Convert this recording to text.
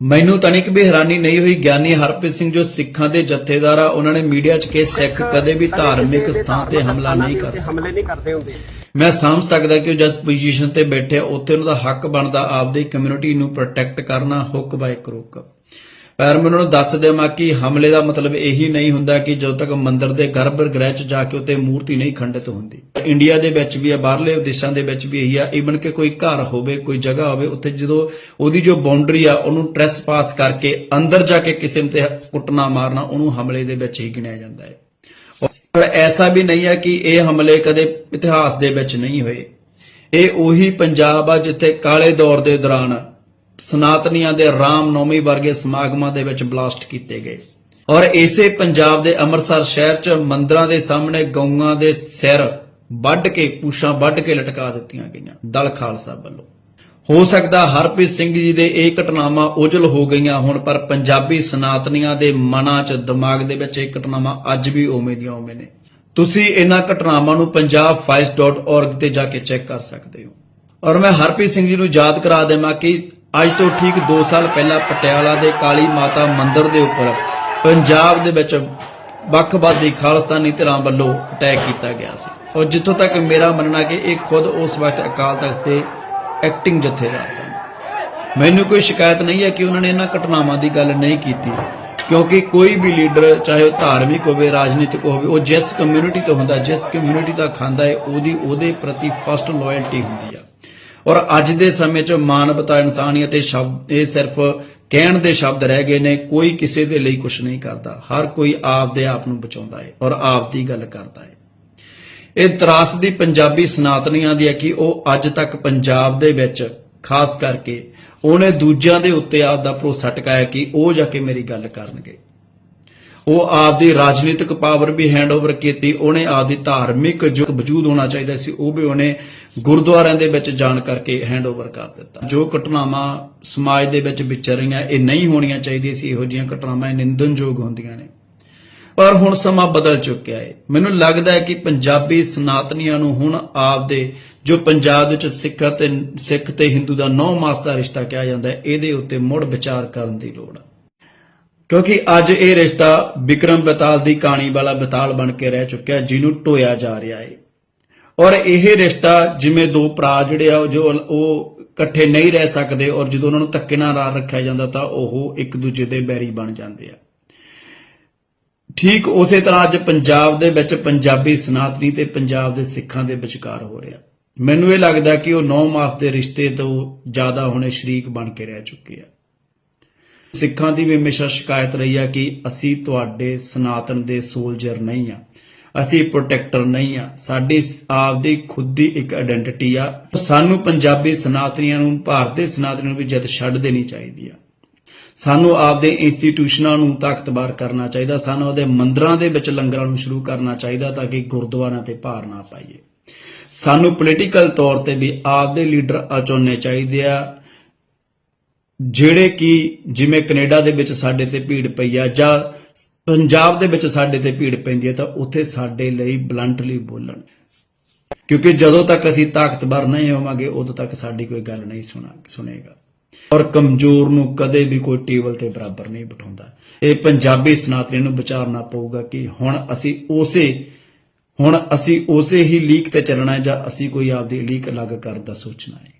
ਮੈਨੂੰ ਤਨਿਕ ਵੀ ਹੈਰਾਨੀ ਨਹੀਂ ਹੋਈ ਗਿਆਨੀ ਹਰਪ੍ਰੀਤ ਸਿੰਘ ਜੋ ਸਿੱਖਾਂ ਦੇ ਜਥੇਦਾਰ ਆ ਉਹਨਾਂ ਨੇ ਮੀਡੀਆ 'ਚ ਕਿ ਸਿੱਖ ਕਦੇ ਵੀ ਧਾਰਮਿਕ ਸਥਾਨ ਤੇ ਹਮਲਾ ਨਹੀਂ ਕਰ ਹਮਲੇ ਨਹੀਂ ਕਰਦੇ ਹੁੰਦੇ। ਮੈਂ ਸਮਝ ਸਕਦਾ ਕਿ ਉਹ ਜਿਸ ਪੋਜੀਸ਼ਨ ਤੇ ਬੈਠੇ ਉੱਥੇ ਉਹਨਾਂ ਦਾ ਹੱਕ ਬਣਦਾ ਆਪਦੀ ਕਮਿਊਨਿਟੀ ਨੂੰ ਪ੍ਰੋਟੈਕਟ ਕਰਨਾ ਹੁੱਕ ਬਾਈ ਕਰੋਕ ਪਰ ਮੈਂ ਉਹਨਾਂ ਨੂੰ ਦੱਸ ਦੇਵਾਂ ਕਿ ਹਮਲੇ ਦਾ ਮਤਲਬ ਇਹੀ ਨਹੀਂ ਹੁੰਦਾ ਕਿ ਜਦੋਂ ਤੱਕ ਮੰਦਿਰ ਦੇ ਗਰਭ ਗ੍ਰਹਿ 'ਚ ਜਾ ਕੇ ਉੱਤੇ ਮੂਰਤੀ ਨਹੀਂ ਖੰਡਿਤ ਹੁੰਦੀ। ਇੰਡੀਆ ਦੇ ਵਿੱਚ ਵੀ ਆ, ਬਾਹਰਲੇ ਦੇਸ਼ਾਂ ਦੇ ਵਿੱਚ ਵੀ ਇਹੀ ਆ ਇਵਨ ਕਿ ਕੋਈ ਘਰ ਹੋਵੇ, ਕੋਈ ਜਗ੍ਹਾ ਹੋਵੇ, ਉੱਥੇ ਜਦੋਂ ਉਹਦੀ ਜੋ ਬਾਉਂਡਰੀ ਆ, ਉਹਨੂੰ ਟ੍ਰੈਸ ਪਾਸ ਕਰਕੇ ਅੰਦਰ ਜਾ ਕੇ ਕਿਸੇ ਨੂੰ ਤੇ ਕੁੱਟਣਾ ਮਾਰਨਾ, ਉਹਨੂੰ ਹਮਲੇ ਦੇ ਵਿੱਚ ਹੀ ਗਿਣਿਆ ਜਾਂਦਾ ਹੈ। ਪਰ ਐਸਾ ਵੀ ਨਹੀਂ ਹੈ ਕਿ ਇਹ ਹਮਲੇ ਕਦੇ ਇਤਿਹਾਸ ਦੇ ਵਿੱਚ ਨਹੀਂ ਹੋਏ। ਇਹ ਉਹੀ ਪੰਜਾਬ ਆ ਜਿੱਥੇ ਕਾਲੇ ਦੌਰ ਦੇ ਦੌਰਾਨ ਸਨਾਤਨੀਆਂ ਦੇ ਰਾਮ ਨੌਮੀ ਵਰਗੇ ਸਮਾਗਮਾਂ ਦੇ ਵਿੱਚ ਬਲਾਸਟ ਕੀਤੇ ਗਏ। ਔਰ ਇਸੇ ਪੰਜਾਬ ਦੇ ਅੰਮ੍ਰਿਤਸਰ ਸ਼ਹਿਰ 'ਚ ਮੰਦਰਾਂ ਦੇ ਸਾਹਮਣੇ ਗਊਆਂ ਦੇ ਸਿਰ ਵੱਢ ਕੇ, ਪੂਛਾਂ ਵੱਢ ਕੇ ਲਟਕਾ ਦਿੱਤੀਆਂ ਗਈਆਂ, ਦਲ ਖਾਲਸਾ ਵੱਲੋਂ। ਹੋ ਸਕਦਾ ਹਰਪ੍ਰੀਤ ਸਿੰਘ ਜੀ ਦੇ ਇਹ ਘਟਨਾਵਾਂ ਉਜਲ ਹੋ ਗਈਆਂ ਹੁਣ, ਪਰ ਪੰਜਾਬੀ ਸਨਾਤਨੀਆਂ ਦੇ ਮਨਾਂ 'ਚ, ਦਿਮਾਗ ਦੇ ਵਿੱਚ ਇਹ ਘਟਨਾਵਾਂ ਅੱਜ ਵੀ ਉਵੇਂ ਦੀਆਂ ਉਵੇਂ ਨੇ। ਤੁਸੀਂ ਇਹਨਾਂ ਘਟਨਾਵਾਂ ਨੂੰ punjabfiles.org ਤੇ ਜਾ ਕੇ ਚੈੱਕ ਕਰ ਸਕਦੇ ਹੋ। ਔਰ ਮੈਂ ਹਰਪ੍ਰੀਤ ਸਿੰਘ ਜੀ ਨੂੰ ਯਾਦ ਕਰਾ ਦੇਵਾਂ ਕਿ ਅੱਜ ਤੋਂ ਠੀਕ 2 ਸਾਲ ਪਹਿਲਾਂ ਪਟਿਆਲਾ ਦੇ ਕਾਲੀ ਮਾਤਾ ਮੰਦਿਰ ਦੇ ਉੱਪਰ ਪੰਜਾਬ ਦੇ ਵਿੱਚ ਵੱਖਵਾਦੀ ਖਾਲਸਤਾਨੀ ਧਿਰਾਂ ਵੱਲੋਂ ਅਟੈਕ ਕੀਤਾ ਗਿਆ ਸੀ। ਔਰ ਜਿੱਥੋਂ ਤੱਕ ਮੇਰਾ ਮੰਨਣਾ ਕਿ ਇਹ ਖੁਦ ਉਸ ਵਕਤ ਅਕਾਲ ਤਖਤ ਦੇ ਐਕਟਿੰਗ ਜਥੇਦਾਰ ਸਨ। ਮੈਨੂੰ ਕੋਈ ਸ਼ਿਕਾਇਤ ਨਹੀਂ ਹੈ ਕਿ ਉਹਨਾਂ ਨੇ ਇਹਨਾਂ ਘਟਨਾਵਾਂ ਦੀ ਗੱਲ ਨਹੀਂ ਕੀਤੀ, ਕਿਉਂਕਿ ਕੋਈ ਵੀ ਲੀਡਰ, ਚਾਹੇ ਉਹ ਧਾਰਮਿਕ ਹੋਵੇ, ਰਾਜਨੀਤਿਕ ਹੋਵੇ, ਉਹ ਜਿਸ ਕਮਿਊਨਿਟੀ ਤੋਂ ਹੁੰਦਾ, ਜਿਸ ਕਮਿਊਨਿਟੀ ਦਾ ਖਾਂਦਾ ਹੈ, ਉਹਦੀ ਉਹਦੇ ਪ੍ਰਤੀ ਫਸਟ ਲਾਇਲਟੀ ਹੁੰਦੀ ਆ। ਔਰ ਅੱਜ ਦੇ ਸਮੇਂ 'ਚ ਮਾਨਵਤਾ, ਇਨਸਾਨੀਅਤ ਇਹ ਸ਼ਬਦ, ਇਹ ਸਿਰਫ ਕਹਿਣ ਦੇ ਸ਼ਬਦ ਰਹਿ ਗਏ ਨੇ, ਕੋਈ ਕਿਸੇ ਦੇ ਲਈ ਕੁਝ ਨਹੀਂ ਕਰਦਾ। ਹਰ ਕੋਈ ਆਪ ਦੇ ਆਪ ਨੂੰ ਬਚਾਉਂਦਾ ਹੈ ਔਰ ਆਪ ਦੀ ਗੱਲ ਕਰਦਾ ਹੈ ਇਹ ਤਰਾਸਦੀ ਪੰਜਾਬੀ ਸਨਾਤਨੀਆਂ ਦੀ ਹੈ ਕਿ ਉਹ ਅੱਜ ਤੱਕ ਪੰਜਾਬ ਦੇ ਵਿੱਚ, ਖਾਸ ਕਰਕੇ ਉਹਨੇ ਦੂਜਿਆਂ ਦੇ ਉੱਤੇ ਆਪ ਦਾ ਭਰੋਸਾ ਟਿਕਾਇਆ ਕਿ ਉਹ ਜਾ ਕੇ ਮੇਰੀ ਗੱਲ ਕਰਨਗੇ। ਉਹ ਆਪਦੀ ਰਾਜਨੀਤਿਕ ਪਾਵਰ ਵੀ ਹੈਂਡਓਵਰ ਕੀਤੀ, ਉਹਨੇ ਆਪਦੀ ਧਾਰਮਿਕ ਜੋ ਵਜੂਦ ਹੋਣਾ ਚਾਹੀਦਾ ਸੀ, ਉਹ ਵੀ ਉਹਨੇ ਗੁਰਦੁਆਰਿਆਂ ਦੇ ਵਿੱਚ ਜਾਣ ਕਰਕੇ ਹੈਂਡਓਵਰ ਕਰ ਦਿੱਤਾ। ਜੋ ਘਟਨਾਵਾਂ ਸਮਾਜ ਦੇ ਵਿੱਚ ਵਿਚਰ ਰਹੀਆਂ, ਇਹ ਨਹੀਂ ਹੋਣੀਆਂ ਚਾਹੀਦੀਆਂ ਸੀ, ਇਹੋ ਜਿਹੀਆਂ ਘਟਨਾਵਾਂ ਇਹ ਨਿੰਦਨਯੋਗ ਹੁੰਦੀਆਂ ਨੇ। ਪਰ ਹੁਣ ਸਮਾਂ ਬਦਲ ਚੁੱਕਿਆ ਹੈ ਮੈਨੂੰ ਲੱਗਦਾ ਹੈ ਕਿ ਪੰਜਾਬੀ ਸਨਾਤਨੀਆਂ ਨੂੰ ਹੁਣ ਆਪਦੇ, ਜੋ ਪੰਜਾਬ ਵਿੱਚ ਸਿੱਖ ਤੇ ਸਿੱਖ ਤੇ ਹਿੰਦੂ ਦਾ ਨੌ ਮਾਸ ਦਾ ਰਿਸ਼ਤਾ ਕਿਹਾ ਜਾਂਦਾ ਹੈ, ਇਹਦੇ ਉੱਤੇ ਮੁੜ ਵਿਚਾਰ ਕਰਨ ਦੀ ਲੋੜ ਹੈ। ਕਿਉਂਕਿ ਅੱਜ ਇਹ ਰਿਸ਼ਤਾ ਵਿਕਰਮ ਬਤਾਲ ਦੀ ਕਹਾਣੀ ਵਾਲਾ ਬਤਾਲ ਬਣ ਕੇ ਰਹਿ ਚੁੱਕਿਆ ਜਿਹਨੂੰ ਢੋਇਆ ਜਾ ਰਿਹਾ ਹੈ। ਔਰ ਇਹ ਰਿਸ਼ਤਾ ਜਿਵੇਂ ਦੋ ਭਰਾ ਜਿਹੜੇ ਆ ਜੋ ਉਹ ਇਕੱਠੇ ਨਹੀਂ ਰਹਿ ਸਕਦੇ ਔਰ ਜਦੋਂ ਉਹਨਾਂ ਨੂੰ ਧੱਕੇ ਨਾਲ ਰਾਰ ਰੱਖਿਆ ਜਾਂਦਾ ਤਾਂ ਉਹ ਇੱਕ ਦੂਜੇ ਦੇ ਬੈਰੀ ਬਣ ਜਾਂਦੇ ਆ। ਠੀਕ ਉਸੇ ਤਰ੍ਹਾਂ ਅੱਜ ਪੰਜਾਬ ਦੇ ਵਿੱਚ ਪੰਜਾਬੀ ਸਨਾਤਨੀ ਤੇ ਪੰਜਾਬ ਦੇ ਸਿੱਖਾਂ ਦੇ ਵਿਚਕਾਰ ਹੋ ਰਿਹਾ। ਮੈਨੂੰ ਇਹ ਲੱਗਦਾ ਕਿ ਉਹ 9 ਮਾਸ ਦੇ ਰਿਸ਼ਤੇ ਤੋਂ ਜ਼ਿਆਦਾ ਹੁਣੇ ਸ਼ਰੀਕ ਬਣ ਕੇ ਰਹਿ ਚੁੱਕੇ ਆ। ਸਿੱਖਾਂ ਦੀ ਵੀ ਹਮੇਸ਼ਾ ਸ਼ਿਕਾਇਤ ਰਹੀ ਆ ਕਿ ਅਸੀਂ ਤੁਹਾਡੇ ਸਨਾਤਨ ਦੇ ਸੋਲਜਰ ਨਹੀਂ ਆ। ਅਸੀਂ ਪ੍ਰੋਟੈਕਟਰ ਨਹੀਂ ਆ। ਸਾਡੀ ਆਪ ਖੁਦ ਦੀ ਇੱਕ ਆਇਡੈਂਟੀਟੀ ਆ। ਸਾਨੂੰ ਪੰਜਾਬੀ ਸਨਾਤਨੀਆਂ ਨੂੰ, ਭਾਰਤ ਸਨਾਤਨੀਆਂ ਨੂੰ ਵੀ ਜਦ ਛੱਡ ਦੇਣੀ ਚਾਹੀਦੀ ਆ। ਸਾਨੂੰ ਆਪਦੇ ਇੰਸਟੀਟਿਊਸ਼ਨਾਂ ਨੂੰ ਤਾਕਤਵਰ ਕਰਨਾ ਚਾਹੀਦਾ। ਸਾਨੂੰ ਉਹਦੇ ਮੰਦਰਾਂ ਦੇ ਵਿੱਚ ਲੰਗਰਾਂ ਨੂੰ ਸ਼ੁਰੂ ਕਰਨਾ ਚਾਹੀਦਾ ਤਾਂ ਕਿ ਗੁਰਦੁਆਰਿਆਂ ਤੇ ਭਾਰ ਨਾ ਪਾਈਏ। ਸਾਨੂੰ ਪੋਲੀਟੀਕਲ ਤੌਰ ਤੇ ਵੀ ਆਪਦੇ ਲੀਡਰ ਅਚੁਣਨੇ ਚਾਹੀਦੇ ਆ। ਜਿਹੜੇ ਕਿ ਜਿਵੇਂ ਕੈਨੇਡਾ ਦੇ ਵਿੱਚ ਸਾਡੇ ਤੇ ਭੀੜ ਪਈ ਆ ਜਾਂ ਪੰਜਾਬ ਦੇ ਵਿੱਚ ਸਾਡੇ ਤੇ ਭੀੜ ਪੈਂਦੀ ਹੈ ਤਾਂ ਉੱਥੇ ਸਾਡੇ ਲਈ ਬਲੰਟਲੀ ਬੋਲਣ। ਕਿਉਂਕਿ ਜਦੋਂ ਤੱਕ ਅਸੀਂ ਤਾਕਤਵਰ ਨਹੀਂ ਹੋਵਾਂਗੇ, ਉਦੋਂ ਤੱਕ ਸਾਡੀ ਕੋਈ ਗੱਲ ਨਹੀਂ ਸੁਣਾ ਸੁਣੇਗਾ। ਔਰ ਕਮਜ਼ੋਰ ਨੂੰ ਕਦੇ ਵੀ ਕੋਈ ਟੇਬਲ ਤੇ ਬਰਾਬਰ ਨਹੀਂ ਬਿਠਾਉਂਦਾ। ਇਹ ਪੰਜਾਬੀ ਸਨਾਤਨੀ ਨੂੰ ਵਿਚਾਰਨਾ ਪਊਗਾ ਕਿ ਹੁਣ ਅਸੀਂ ਉਸੇ ਹੁਣ ਅਸੀਂ ਉਸੇ ਹੀ ਲੀਕ ਤੇ ਚੱਲਣਾ ਜਾਂ ਅਸੀਂ ਕੋਈ ਆਪਦੀ ਲੀਕ ਅਲੱਗ ਕਰਨ ਦਾ ਸੋਚਣਾ ਹੈ।